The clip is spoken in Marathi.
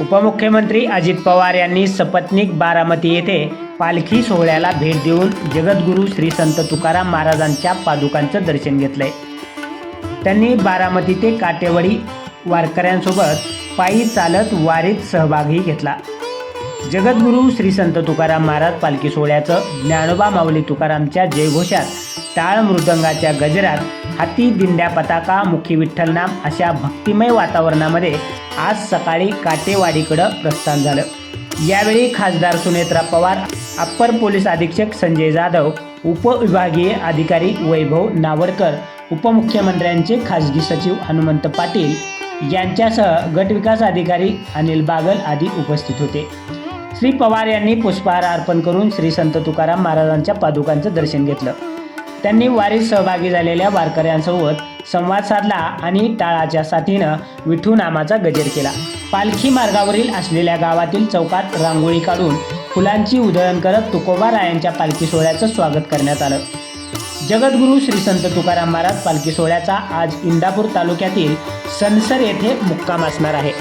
उपमुख्यमंत्री अजित पवार यांनी सपत्नीक बारामती येथे पालखी सोहळ्याला भेट देऊन जगद्गुरू श्री संत तुकाराम महाराजांच्या पादुकांचं दर्शन घेतलंय. त्यांनी बारामती ते काटेवाडी वारकऱ्यांसोबत पायी चालत वारीत सहभागही घेतला. जगद्गुरू श्री संत तुकाराम महाराज पालखी सोहळ्याचं ज्ञानोबा माऊली तुकारामच्या जयघोषात टाळ मृदंगाच्या गजरात हाती दिंड्या पताका मुखी विठ्ठलनाम अशा भक्तिमय वातावरणामध्ये आज सकाळी काटेवाडीकडं प्रस्थान झालं. यावेळी खासदार सुनेत्रा पवार अप्पर पोलीस अधीक्षक संजय जाधव उपविभागीय अधिकारी वैभव नावडकर उपमुख्यमंत्र्यांचे खासगी सचिव हनुमंत पाटील यांच्यासह गटविकास अधिकारी अनिल बागल आदी उपस्थित होते. श्री पवार यांनी पुष्पहार अर्पण करून श्री संत तुकाराम महाराजांच्या पादुकांचं दर्शन घेतलं. त्यांनी वारीत सहभागी झालेल्या वारकऱ्यांसोबत संवाद साधला आणि टाळाच्या साथीनं विठू नामाचा गजर केला. पालखी मार्गावरील असलेल्या गावातील चौकात रांगोळी काढून फुलांची उधळण करत तुकोबा रायांच्या पालखी सोहळ्याचं स्वागत करण्यात आलं. जगद्गुरू श्री संत तुकाराम महाराज पालखी सोहळ्याचा आज इंदापूर तालुक्यातील सनसर येथे मुक्काम असणार आहे.